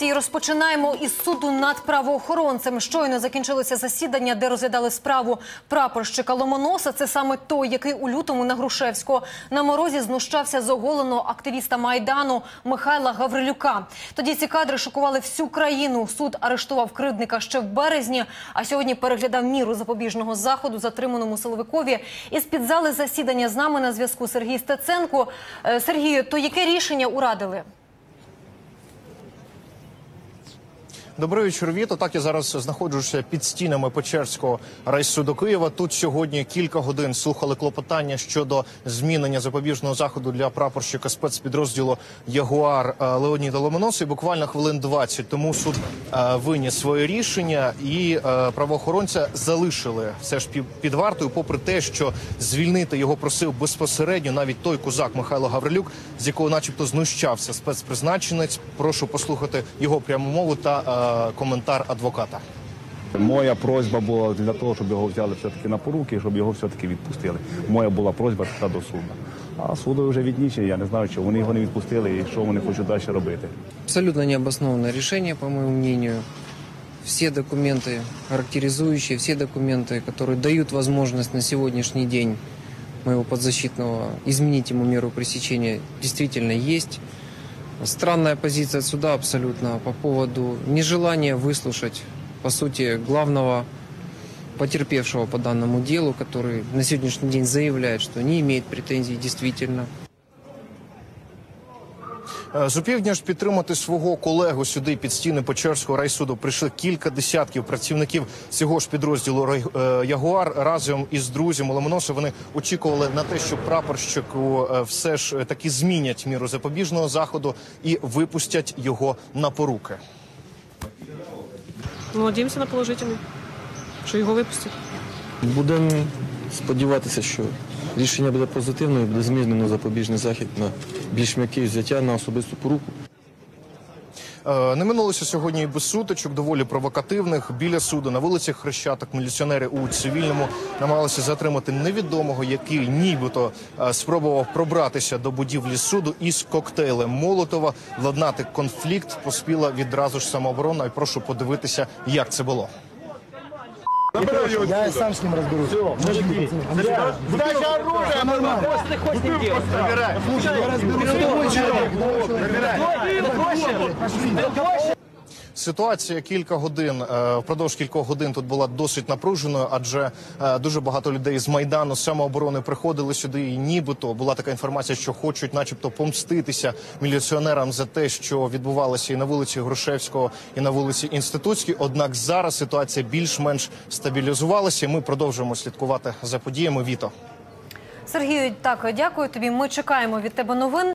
І розпочинаємо із суду над правоохоронцем. Щойно закінчилося засідання, де розглядали справу прапорщика Ломоноса. Це саме той, який у лютому на Грушевського на морозі знущався з оголеного активіста майдану Михайла Гаврилюка. Тоді ці кадри шокували всю країну. Суд арештував кривдника ще в березні, а сьогодні переглядав міру запобіжного заходу затриманому силовикові. Із під зали засідання з нами на зв'язку Сергій Стеценко. Е, Сергію, то яке рішення урадили? Добрий вечір, Віто. Так я зараз знаходжуся під стінами Печерського райсуду Києва. Тут сьогодні кілька годин слухали клопотання щодо змінення запобіжного заходу для прапорщика спецпідрозділу Ягуар е, Леоніда Ломоносу. І буквально хвилин 20 тому суд е, виніс своє рішення, і е, правоохоронця залишили все ж під- вартою, попри те, що звільнити його просив безпосередньо навіть той козак Михайло Гаврилюк, з якого, начебто, знущався спецпризначенець. Прошу послухати його пряму мову та коментар адвоката. Моя просьба була для того, щоб його взяли все-таки на поруки, щоб його все-таки відпустили. Моя була просьба така до суду. А суду вже віднічені, я не знаю, що вони його не відпустили і що вони хочуть далі робити. Абсолютно необоснованное решение, по моему мнению. Все документы характеризующие, все документы, которые дают возможность на сегодняшний день моего подзащитного изменить ему меру пресечения, действительно есть. Странная позиция суда абсолютно по поводу нежелания выслушать, по сути, главного потерпевшего по данному делу, который на сегодняшний день заявляет, что не имеет претензий действительно. Е, З опівдня ж підтримати свого колегу сюди під стіни Печерського райсуду прийшли кілька десятків працівників цього ж підрозділу е, Ягуар разом із друзями Ломоносу. Вони очікували на те, що прапорщику е, все ж таки змінять міру запобіжного заходу і випустять його на поруки. Ну, Надіємося на положительний, що його випустять. Будемо сподіватися, що рішення буде позитивним і буде змінено запобіжний захід на більш м'який взяття на особисту поруку. Е, Не минулося сьогодні і без сутичок, доволі провокативних. Біля суду на вулицях Хрещатик міліціонери у цивільному намагалися затримати невідомого, який нібито е, спробував пробратися до будівлі суду із коктейлем Молотова. Владнати конфлікт поспіла відразу ж самооборона. Прошу подивитися, як це було. Я сам с ним разберусь. Все. Сдача оружия, нормально. Просто хочешь делать. Набирай. Слушай, я разберусь. Набирай. Набирай. Ситуація кілька годин е, впродовж кількох годин тут була досить напруженою, адже е, дуже багато людей з майдану з самооборони приходили сюди. І нібито була така інформація, що хочуть, начебто, помститися міліціонерам за те, що відбувалося і на вулиці Грушевського, і на вулиці Інститутській. Однак зараз ситуація більш-менш стабілізувалася. і Ми продовжуємо слідкувати за подіями. Віто. Сергію, так дякую тобі. Ми чекаємо від тебе новин.